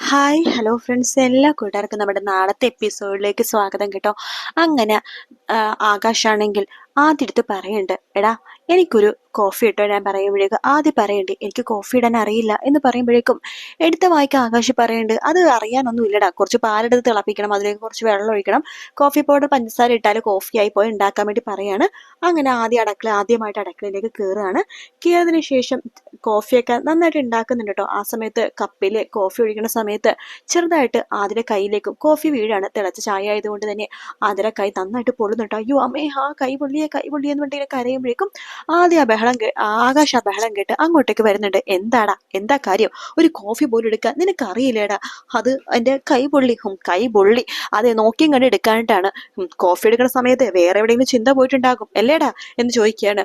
Hi hello friends എല്ലാ കൂട്ടുകാർക്കും നമ്മുടെ നാളത്തെ എപ്പിസോഡിലേക്ക് സ്വാഗതം കേട്ടോ. അങ്ങനെ ആകാശാണെങ്കിൽ ആദ്യം എടുത്ത് പറയുന്നുണ്ട് എടാ എനിക്കൊരു കോഫി ഇട്ടോ? ഞാൻ പറയുമ്പോഴേക്കും ആദ്യം പറയണ്ട് എനിക്ക് കോഫി ഇടാൻ അറിയില്ല എന്ന് പറയുമ്പോഴേക്കും എടുത്ത വായിക്ക് ആകാശി പറയുന്നുണ്ട് അത് അറിയാനൊന്നും ഇല്ലടാ കുറച്ച് പാലെടുത്ത് തിളപ്പിക്കണം അതിലേക്ക് കുറച്ച് വെള്ളം ഒഴിക്കണം കോഫി പൗഡർ പഞ്ചസാര ഇട്ടാൽ കോഫിയായി പോയി ഉണ്ടാക്കാൻ വേണ്ടി പറയാണ്. അങ്ങനെ ആദ്യം അടക്കള ആദ്യമായിട്ട് അടക്കളയിലേക്ക് കയറുകയാണ് കയറിയതിന് ശേഷം കോഫിയൊക്കെ നന്നായിട്ട് ഉണ്ടാക്കുന്നുണ്ട് കേട്ടോ ആ സമയത്ത് കപ്പിൽ കോഫി ഒഴിക്കുന്ന സമയത്ത് ചെറുതായിട്ട് ആതിര കൈയിലേക്കും കോഫി വീഴാണ്. തിളച്ച ചായ ആയതുകൊണ്ട് തന്നെ ആതിര കൈ നന്നായിട്ട് പൊള്ളുന്നുണ്ടോ അയ്യോ അമ്മേ ആ കൈ പൊള്ളിയെ കൈ പൊള്ളിയെന്ന് വേണ്ടി കരയുമ്പോഴേക്കും ആദ്യം ആ ബഹളം ആകാശ ആ ബഹളം കേട്ട് അങ്ങോട്ടേക്ക് വരുന്നുണ്ട്. എന്താടാ? എന്താ കാര്യം? ഒരു കോഫി പോലും എടുക്കാൻ നിനക്ക് അറിയില്ലേടാ അത് എന്റെ കൈ പൊള്ളി ഹും കൈ പൊള്ളി അതെ നോക്കിയും കണ്ട് എടുക്കാനായിട്ടാണ് കോഫി എടുക്കുന്ന സമയത്ത് വേറെ എവിടെയെങ്കിലും ചിന്ത പോയിട്ടുണ്ടാകും. അല്ലേടാ? എന്ന് ചോദിക്കുകയാണ്.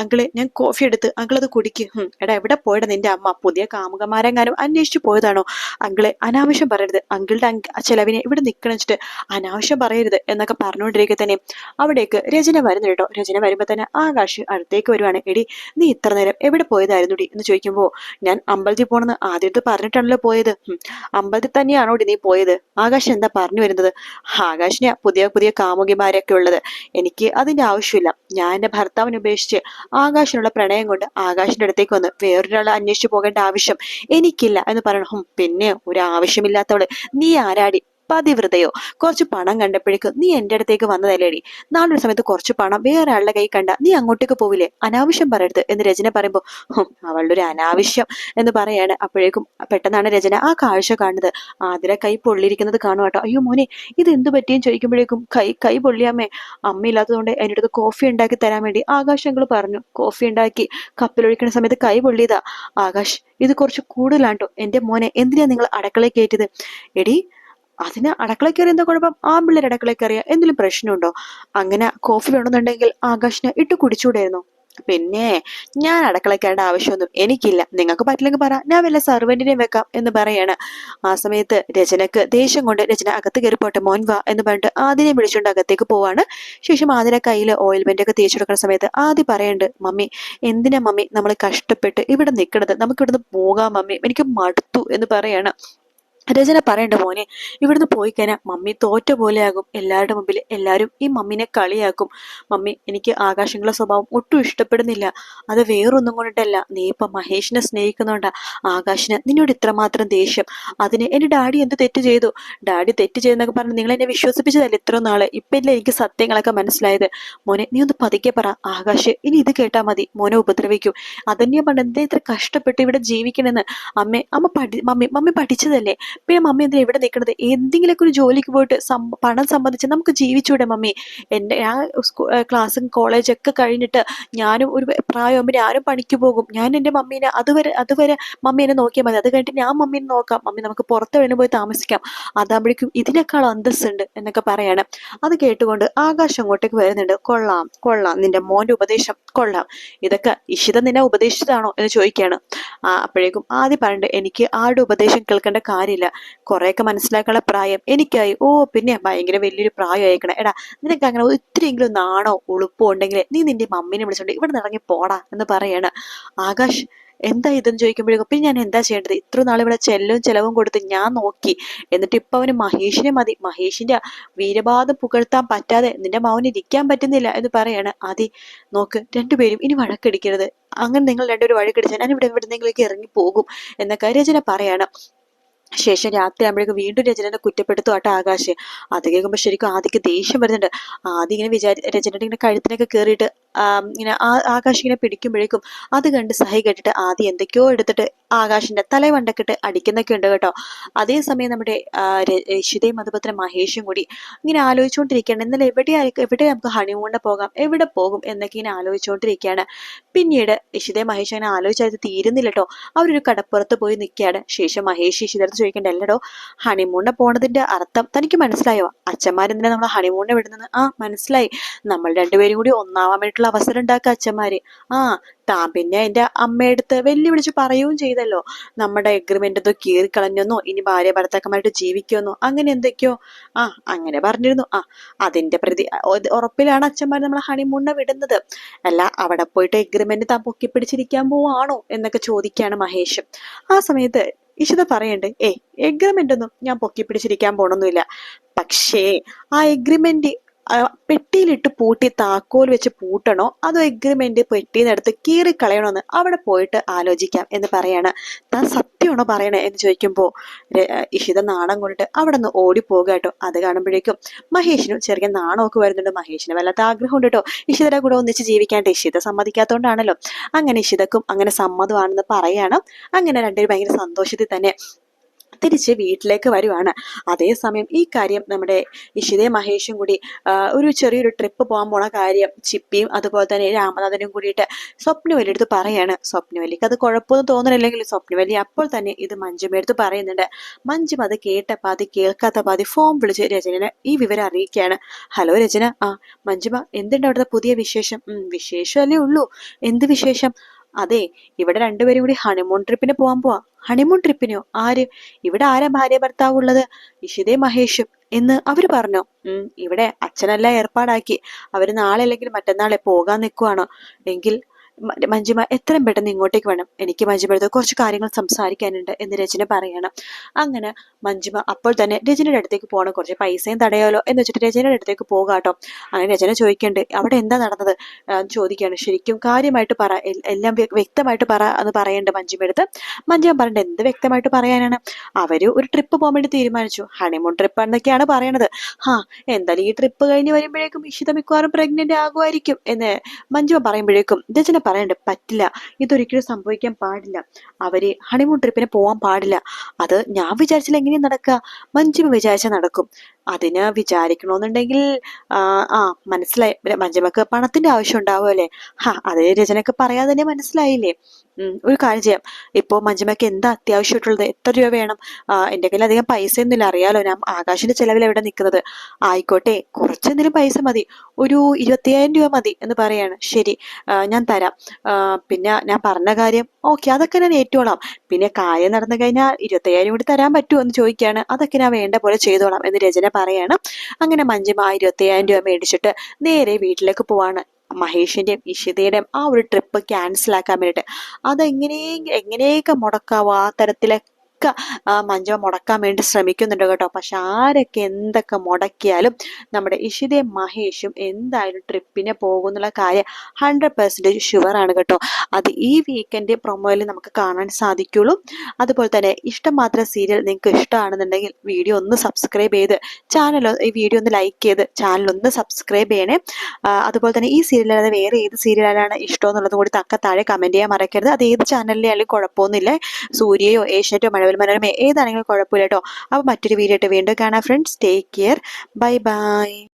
അങ്കിൾ ഞാൻ കോഫി എടുത്ത് അങ്കിൾ അത് കുടിക്കും. എടാ എവിടെ പോയടാ നിന്റെ അമ്മ? പുതിയ കാമുകമാരെങ്ങാനും അന്വേഷിച്ചു പോയതാണോ? അങ്കിളെ അനാവശ്യം പറയരുത്. അങ്കിളുടെ അങ്ക് ചെലവിനെ ഇവിടെ നിൽക്കണം വെച്ചിട്ട് അനാവശ്യം പറയരുത് എന്നൊക്കെ പറഞ്ഞുകൊണ്ടിരിക്കെ തന്നെ അവിടേക്ക് രചന വരുന്നു കേട്ടോ. രചന വരുമ്പോ തന്നെ ആകാശ് അടുത്തേക്ക് വരുവാണ്. എടി നീ ഇത്ര നേരം എവിടെ പോയതായിരുന്നു ഡി എന്ന് ചോദിക്കുമ്പോൾ ഞാൻ അമ്പലത്തിൽ പോണെന്ന് ആദ്യത്തെ പറഞ്ഞിട്ടാണല്ലോ പോയത്. "ഹും, അമ്പലത്തിൽ തന്നെയാണോ ഡി നീ പോയത്? ആകാശ് എന്താ പറഞ്ഞു വരുന്നത്? ആകാശിന് പുതിയ പുതിയ കാമുകിമാരൊക്കെ ഉള്ളത്. എനിക്ക് അതിന്റെ ആവശ്യമില്ല. ഞാൻ എന്റെ ഭർത്താവിനെ ഉപേക്ഷിച്ച് ആകാശിനുള്ള പ്രണയം കൊണ്ട് ആകാശിന്റെ അടുത്തേക്ക് വന്ന് വേറൊരാളെ അന്വേഷിച്ചു പോകേണ്ട ആവശ്യം എനിക്കില്ല എന്ന് പറയണം. പിന്നെ ഒരു ആവശ്യമില്ലാത്തവൾ. നീ ആരാടി? പതിവ്രതയോ കുറച്ച് പണം കണ്ടപ്പോഴേക്കും നീ എന്റെ അടുത്തേക്ക് വന്നതല്ലേടി? നാളൊരു സമയത്ത് കുറച്ച് പണം വേറെ ആളുടെ കൈ കണ്ട നീ അങ്ങോട്ടേക്ക് പോവില്ലേ? അനാവശ്യം പറയരുത് എന്ന് രചന പറയുമ്പോൾ "ഹും, അവളുടെ ഒരു അനാവശ്യം എന്ന് പറയാണ്. അപ്പോഴേക്കും പെട്ടെന്നാണ് രചന ആ കാഴ്ച കാണുന്നത്. ആതിര കൈ പൊള്ളിയിരിക്കുന്നത് കാണും കേട്ടോ അയ്യോ മോനെ ഇത് എന്ത് പറ്റിയും ചോദിക്കുമ്പോഴേക്കും കൈ കൈ പൊള്ളിയാമ്മേ അമ്മയില്ലാത്തതുകൊണ്ട് എന്റെ അടുത്ത് കോഫി ഉണ്ടാക്കി തരാൻ വേണ്ടി ആകാശ് അങ്കിൾ പറഞ്ഞു. കോഫി ഉണ്ടാക്കി കപ്പിലൊഴിക്കുന്ന സമയത്ത് കൈ പൊള്ളിയതാ. ആകാശ് ഇത് കുറച്ച് കൂടുതലാണ്ടോ എന്റെ മോനെ എന്തിനാ നിങ്ങൾ അടക്കളയിൽ കയറ്റിയത്? എടി അതിന് അടക്കള കയറി എന്താ കുഴപ്പം? പിള്ളേർ അടക്കള കയറിയ എന്തെങ്കിലും പ്രശ്നമുണ്ടോ? അങ്ങനെ കോഫി വേണമെന്നുണ്ടെങ്കിൽ ആകാശിന് ഇട്ട് കുടിച്ചുകൂടായിരുന്നു പിന്നെ ഞാൻ അടക്കള കയറേണ്ട ആവശ്യമൊന്നും എനിക്കില്ല. നിങ്ങൾക്ക് പറ്റില്ലെങ്കിൽ പറ. ഞാൻ വല്ല സർവന്റിനെയും വെക്കാം എന്ന് പറയാണ്. ആ സമയത്ത് രചനക്ക് ദേഷ്യം കൊണ്ട് രചന അകത്ത് കയറിപ്പോട്ടെ മോൻ വാ എന്ന് പറഞ്ഞിട്ട് ആദിനെ വിളിച്ചുകൊണ്ട് അകത്തേക്ക് പോവാണ്. ശേഷം ആദിനെ കയ്യിൽ ഓയിൽമെന്റ് ഒക്കെ തേച്ചു കൊടുക്കുന്ന സമയത്ത് ആദ്യം പറയുന്നുണ്ട് മമ്മി എന്തിനാ മമ്മി നമ്മൾ കഷ്ടപ്പെട്ട് ഇവിടെ നിൽക്കണത് നമുക്ക് ഇവിടുന്ന് പോകാം മമ്മി. എനിക്ക് മടുത്തു എന്ന് പറയാണ്. രചന പറയണ്ട മോനെ. ഇവിടുന്ന് പോയി കഴിഞ്ഞാൽ മമ്മി തോറ്റ പോലെയാകും. എല്ലാവരുടെ മുമ്പിൽ എല്ലാവരും ഈ മമ്മിനെ കളിയാക്കും. മമ്മി എനിക്ക് ആകാശങ്ങളുടെ സ്വഭാവം ഒട്ടും ഇഷ്ടപ്പെടുന്നില്ല. അത് വേറൊന്നും കൊണ്ടിട്ടല്ല. നീ ഇപ്പൊ മഹേഷിനെ സ്നേഹിക്കുന്നോണ്ടാ. ആകാശിന് നിന്നോട് ഇത്രമാത്രം ദേഷ്യം. അതിന് എന്റെ ഡാഡി എന്ത് തെറ്റ് ചെയ്തു? ഡാഡി തെറ്റ് ചെയ്തെന്നൊക്കെ പറഞ്ഞ് നിങ്ങൾ എന്നെ വിശ്വസിപ്പിച്ചതല്ല ഇത്ര നാൾ? ഇപ്പം ഇല്ല എനിക്ക് സത്യങ്ങളൊക്കെ മനസ്സിലായത്? മോനെ നീ ഒന്ന് പതുക്കെ പറ. ആകാശ് ഇനി ഇത് കേട്ടാൽ മതി. മോനെ ഉപദ്രവിക്കും. അതന്നെ പണ്ട് എന്തേ ഇത്ര കഷ്ടപ്പെട്ട് ഇവിടെ ജീവിക്കണമെന്ന് അമ്മേ അമ്മ പഠി മമ്മി മമ്മി പഠിച്ചതല്ലേ? പിന്നെ മമ്മി എന്തിനാ ഇവിടെ നിൽക്കുന്നത് എന്തെങ്കിലുമൊക്കെ ഒരു ജോലിക്ക് പോയിട്ട് പണം സംബന്ധിച്ച് നമുക്ക് ജീവിച്ചൂടെ മമ്മി? എന്റെ ഞാൻ ക്ലാസ്സും കോളേജൊക്കെ കഴിഞ്ഞിട്ട് ഞാനും ഒരു പ്രായമാകുമ്പോൾ ഞാനും പണിക്ക് പോകും. ഞാൻ എന്റെ മമ്മീനെ അതുവരെ അതുവരെ മമ്മി എന്നെ നോക്കിയാൽ മതി. അത് കഴിഞ്ഞിട്ട് ഞാൻ മമ്മീനെ നോക്കാം. മമ്മി നമുക്ക് പുറത്ത് വേണം പോയി താമസിക്കാം. അതാകുമ്പോഴേക്കും ഇതിനേക്കാൾ അന്തസ്സുണ്ട് എന്നൊക്കെ പറയാണ്. അത് കേട്ടുകൊണ്ട് ആകാശം അങ്ങോട്ടേക്ക് വരുന്നുണ്ട്. കൊള്ളാം കൊള്ളാം. നിന്റെ മോന്റെ ഉപദേശം കൊള്ളാം. ഇതൊക്കെ ഇഷിത നിന്നെ ഉപദേശിച്ചതാണോ എന്ന് ചോദിക്കുകയാണ്. അപ്പോഴേക്കും ആദ്യം പറഞ്ഞിട്ട് എനിക്ക് ആരുടെ ഉപദേശം കേൾക്കേണ്ട കാര്യമില്ല. കുറെയൊക്കെ മനസ്സിലാക്കാനുള്ള പ്രായം. എനിക്കായി ഓ പിന്നെ ഭയങ്കര വലിയൊരു പ്രായം അയക്കണം എടാ നിനക്ക് അങ്ങനെ ഒത്തിരിയെങ്കിലും നാണോ ഉളുപ്പോ ഉണ്ടെങ്കിൽ നീ നിന്റെ മമ്മീനെ വിളിച്ചോണ്ട് ഇവിടെ നിറങ്ങി പോടാ എന്ന് പറയാണ്. ആകാശ് എന്താ ഇതെന്ന് ചോദിക്കുമ്പോഴേക്കും പിന്നെ ഞാൻ എന്താ ചെയ്യേണ്ടത്? ഇത്ര നാൾ ഇവിടെ ചെല്ലവും ചെലവും കൊടുത്ത് ഞാൻ നോക്കി. എന്നിട്ട് ഇപ്പൊ അവന് മഹേഷിനെ മതി. മഹേഷിന്റെ വീരബാധം പുകഴ്ത്താൻ പറ്റാതെ നിന്റെ മൗന് ഇരിക്കാൻ പറ്റുന്നില്ല എന്ന് പറയാണ്. ആദി നോക്ക് രണ്ടുപേരും ഇനി വഴക്കടിക്കരുത്. അങ്ങനെ നിങ്ങൾ രണ്ടുപേരും വഴക്കടിച്ചാൽ ഞാൻ ഇവിടെ എവിടെന്നെങ്കിലേക്ക് ഇറങ്ങി പോകും എന്നൊക്കെ രചന പറയാണ്. ശേഷം രാത്രി ആകുമ്പോഴേക്കും വീണ്ടും രചനനെ കുറ്റപ്പെടുത്തു ആട്ടോ ആകാശ്. അത് കേൾക്കുമ്പോൾ ശരിക്കും ആദിക്ക് ദേഷ്യം വരുന്നുണ്ട്. ആദ്യം ഇങ്ങനെ വിചാരി രചനയുടെ ഇങ്ങനെ കഴുത്തിനൊക്കെ കയറിയിട്ട് ഇങ്ങനെ ആകാശ് ഇങ്ങനെ പിടിക്കുമ്പോഴേക്കും അത് കണ്ട് സഹി കെട്ടിട്ട് ആദ്യം എന്തൊക്കെയോ എടുത്തിട്ട് ആകാശിന്റെ തലവണ്ടക്കിട്ട് അടിക്കുന്നൊക്കെ ഉണ്ട് കേട്ടോ. അതേസമയം നമ്മുടെ രശിതയും അതുപോലെ മഹേഷും കൂടി ഇങ്ങനെ ആലോചിച്ചുകൊണ്ടിരിക്കുകയാണ് ഇന്നലെ എവിടെ എവിടെ നമുക്ക് ഹണിമൂണിന് പോകാം എവിടെ പോകും എന്നൊക്കെ ഇങ്ങനെ ആലോചിച്ചുകൊണ്ടിരിക്കുകയാണ് പിന്നീട് ഇഷിതയും മഹേഷ് അങ്ങനെ ആലോചിച്ചത് തീരുന്നില്ല കേട്ടോ. അവരൊരു കടപ്പുറത്ത് പോയി നിൽക്കുകയാണ്. ശേഷം മഹേഷ് ഇഷിതടുത്ത് ചോദിക്കേണ്ട എല്ലടോ ഹണിമൂണിന് പോണതിന്റെ അർത്ഥം തനിക്ക് മനസ്സിലായോ? അച്ഛന്മാരെന്തിനാ നമ്മൾ ഹണിമൂണിനെ വിടുന്നത്? ആ മനസ്സിലായി. നമ്മൾ രണ്ടുപേരും കൂടി ഒന്നാവാൻ വേണ്ടിയിട്ടുള്ള അവസരം ഉണ്ടാക്കുക അച്ഛന്മാര്. ആ താ പിന്നെ എന്റെ അമ്മയടുത്ത് വെല്ലുവിളിച്ച് പറയുകയും ചെയ്തല്ലോ. നമ്മുടെ എഗ്രിമെന്റ് എന്തോ കീറിക്കളഞ്ഞെന്നോ ഇനി ഭാര്യ ഭർത്താക്കന്മാരായിട്ട് ജീവിക്കുമെന്നോ അങ്ങനെ എന്തൊക്കെയോ. ആ അങ്ങനെ പറഞ്ഞിരുന്നു. ആ അതിന്റെ പ്രതി ഉറപ്പിലാണ് അച്ഛന്മാർ നമ്മളെ ഹണിമൂണിനെ വിടുന്നത്. അല്ല അവിടെ പോയിട്ട് എഗ്രിമെന്റ് താൻ പൊക്കിപ്പിടിച്ചിരിക്കാൻ പോവാണോ എന്നൊക്കെ ചോദിക്കുകയാണ് മഹേഷ്. ആ സമയത്ത് ഇഷിത പറയണ്ട് ഏ എഗ്രിമെന്റ് ഒന്നും ഞാൻ പൊക്കി പിടിച്ചിരിക്കാൻ പോണൊന്നുമില്ല. പക്ഷേ ആ എഗ്രിമെന്റ് പെട്ടിയിലിട്ട് പൂട്ടി താക്കോൽ വെച്ച് പൂട്ടണോ? അതോ എഗ്രിമെന്റ് പെട്ടിന്നെടുത്ത് കീറിക്കളയണോന്ന് അവിടെ പോയിട്ട് ആലോചിക്കാം എന്ന് പറയാണ്. താൻ സത്യമാണോ പറയണേ എന്ന് ചോദിക്കുമ്പോൾ ഇഷിത നാണം കൊണ്ടിട്ട് അവിടെ നിന്ന് ഓടിപ്പോകുക കേട്ടോ. അത് കാണുമ്പോഴേക്കും മഹേഷിനും ചെറിയ നാണമൊക്കെ വരുന്നുണ്ട്. മഹേഷിന് വല്ലാത്ത ആഗ്രഹം ഉണ്ട് കേട്ടോ. ഇഷിതയുടെ കൂടെ ഒന്നിച്ച് ജീവിക്കാണ്ട് ഇഷിത സമ്മതിക്കാത്തതുകൊണ്ടാണല്ലോ അങ്ങനെ ഇഷിതക്കും അങ്ങനെ സമ്മതമാണെന്ന് പറയാണ്. അങ്ങനെ രണ്ടുപേരും ഭയങ്കര സന്തോഷത്തിൽ തന്നെ തിരിച്ച് വീട്ടിലേക്ക് വരുവാണ്. അതേസമയം ഈ കാര്യം നമ്മുടെ ഇഷിതയും മഹേഷും കൂടി ഒരു ചെറിയൊരു ട്രിപ്പ് പോകാൻ പോണ കാര്യം ചിപ്പിയും അതുപോലെ തന്നെ രാമനാഥനും കൂടിയിട്ട് സ്വപ്നവലി എടുത്ത് പറയാണ്. സ്വപ്നവലിക്ക് അത് കുഴപ്പമൊന്നും തോന്നണില്ലെങ്കിൽ സ്വപ്നവലി അപ്പോൾ തന്നെ ഇത് മഞ്ജുമെടുത്ത് പറയുന്നുണ്ട്. മഞ്ജും അത് കേട്ട പാതി കേൾക്കാത്ത പാതി ഫോം വിളിച്ച് രചനനെ ഈ വിവരം അറിയിക്കുകയാണ്. ഹലോ രചന. ആ മഞ്ജുമ എന്തുണ്ട് അവിടുത്തെ പുതിയ വിശേഷം? വിശേഷമല്ലേ ഉള്ളൂ. എന്ത് വിശേഷം? അതെ ഇവിടെ രണ്ടുപേരും കൂടി ഹണിമൂൺ ട്രിപ്പിന് പോകാൻ പോവാ. ഹണിമൂൺ ട്രിപ്പിനോ ആര്? ഇവിടെ ആരാ ഭാര്യ ഭർത്താവ് ഉള്ളത്? ഇഷിതേ മഹേഷും എന്ന് അവർ പറഞ്ഞു. ഉം ഇവിടെ അച്ഛനെല്ലാം ഏർപ്പാടാക്കി. അവർ നാളെ അല്ലെങ്കിൽ മറ്റന്നാളെ പോകാൻ നിൽക്കുവാണോ എങ്കിൽ മഞ്ജുമ എത്രയും പെട്ടെന്ന് ഇങ്ങോട്ടേക്ക് വേണം. എനിക്ക് മഞ്ജുമടുത്ത് കുറച്ച് കാര്യങ്ങൾ സംസാരിക്കാനുണ്ട് എന്ന് രചന പറയണം. അങ്ങനെ മഞ്ജുമ അപ്പോൾ തന്നെ രചനയുടെ അടുത്തേക്ക് പോകണം കുറച്ച് പൈസയും തടയാലോ എന്ന് വെച്ചിട്ട് രചനയുടെ അടുത്തേക്ക് പോകാട്ടോ. അങ്ങനെ രചന ചോദിക്കണ്ട് അവിടെ എന്താ നടന്നത്? ചോദിക്കുകയാണ്. ശരിക്കും കാര്യമായിട്ട് പറ എല്ലാം വ്യക്തമായിട്ട് പറ എന്ന് പറയേണ്ട മഞ്ജുമടുത്ത്. മഞ്ജുമ പറഞ്ഞിട്ട് എന്ത് വ്യക്തമായിട്ട് പറയാനാണ്? അവർ ഒരു ട്രിപ്പ് പോകാൻ വേണ്ടി തീരുമാനിച്ചു. ഹണിമൂൺ ട്രിപ്പ് എന്നൊക്കെയാണ് പറയണത്. ഹാ എന്തായാലും ഈ ട്രിപ്പ് കഴിഞ്ഞ് വരുമ്പോഴേക്കും ഇഷിത മിക്കവാറും പ്രഗ്നന്റ് ആകുമായിരിക്കും എന്ന് മഞ്ജുമ പറയുമ്പോഴേക്കും രചന പറയണ്ട് പറ്റില്ല. ഇതൊരിക്കലും സംഭവിക്കാൻ പാടില്ല. അവർ ഹണിമൂൺ ട്രിപ്പിന് പോവാൻ പാടില്ല. അത് ഞാൻ വിചാരിച്ചില്ല എങ്ങനെയും നടക്കുക മഞ്ജുമ വിചാരിച്ച നടക്കും. അതിന് വിചാരിക്കണമെന്നുണ്ടെങ്കിൽ ആ മനസ്സിലായി. മഞ്ജമ്മക്ക് പണത്തിന്റെ ആവശ്യം ഉണ്ടാവുമല്ലേ ഹാ അത് രചനക്ക് പറയാതെ തന്നെ മനസ്സിലായില്ലേ? ഒരു കാര്യം ചെയ്യാം. ഇപ്പോ മഞ്ജമ്മക്ക് എന്താ അത്യാവശ്യമായിട്ടുള്ളത്? എത്ര രൂപ വേണം? എന്റെ കയ്യിൽ അധികം പൈസ ഒന്നുമില്ല അറിയാലോ ഞാൻ ആകാശിന്റെ ചെലവിൽ എവിടെ നിൽക്കുന്നത് ആയിക്കോട്ടെ കുറച്ച് എന്തെങ്കിലും പൈസ മതി. ഒരു ഇരുപത്തിയായിരം രൂപ മതി എന്ന് പറയാണ്. ശരി ഞാൻ തരാം. പിന്നെ ഞാൻ പറഞ്ഞ കാര്യം ഓക്കെ അതൊക്കെ ഞാൻ ഏറ്റോളാം. പിന്നെ കാര്യം നടന്നു കഴിഞ്ഞാൽ ഇരുപത്തയ്യായിരം കൂടി തരാൻ പറ്റുമോ എന്ന് ചോദിക്കുകയാണ്. അതൊക്കെ ഞാൻ വേണ്ട പോലെ ചെയ്തോളാം എന്ന് രചന പറയാണ്. അങ്ങനെ മഞ്ജുമ ഇരുപത്തയ്യായിരം രൂപ മേടിച്ചിട്ട് നേരെ വീട്ടിലേക്ക് പോവാണ്. മഹേഷിന്റെയും ഇഷിതയുടെയും ആ ഒരു ട്രിപ്പ് ക്യാൻസൽ ആക്കാൻ വേണ്ടിയിട്ട്. അതെങ്ങനെ എങ്ങനെയൊക്കെ മുടക്കാവോ ആ തരത്തിലെ ഒക്കെ മഞ്ജ മുടക്കാൻ വേണ്ടി ശ്രമിക്കുന്നുണ്ട് കേട്ടോ. പക്ഷെ ആരൊക്കെ എന്തൊക്കെ മുടക്കിയാലും നമ്മുടെ ഇഷിതയും മഹേഷും എന്തായാലും ട്രിപ്പിന് പോകുന്നുള്ള കാര്യം ഹൺഡ്രഡ് പെർസെന്റേജ് ഷുവറാണ് കേട്ടോ. അത് ഈ വീക്കെൻഡ് പ്രൊമോയിൽ നമുക്ക് കാണാൻ സാധിക്കുള്ളൂ. അതുപോലെ തന്നെ ഇഷ്ടം മാത്രം സീരിയൽ നിങ്ങൾക്ക് ഇഷ്ടമാണെന്നുണ്ടെങ്കിൽ വീഡിയോ ഒന്ന് സബ്സ്ക്രൈബ് ചെയ്ത് ചാനൽ ഈ വീഡിയോ ഒന്ന് ലൈക്ക് ചെയ്ത് ചാനൽ ഒന്ന് സബ്സ്ക്രൈബ് ചെയ്യണേ. അതുപോലെ തന്നെ ഈ സീരിയലല്ലാതെ വേറെ ഏത് സീരിയലാണ് ഇഷ്ടം എന്നുള്ളതും കൂടി തക്ക താഴെ കമന്റ് ചെയ്യാൻ മറക്കരുത്. അത് ഏത് ചാനലിലായാലും കുഴപ്പമൊന്നുമില്ല. സൂര്യയോ ഏഷ്യറ്റോ മഴവിൽ മനോരമ ഏതാണെങ്കിലും കുഴപ്പമില്ല കേട്ടോ. അപ്പോൾ മറ്റൊരു വീഡിയോ ആയിട്ട് വീണ്ടും കാണാം. Friends take care bye bye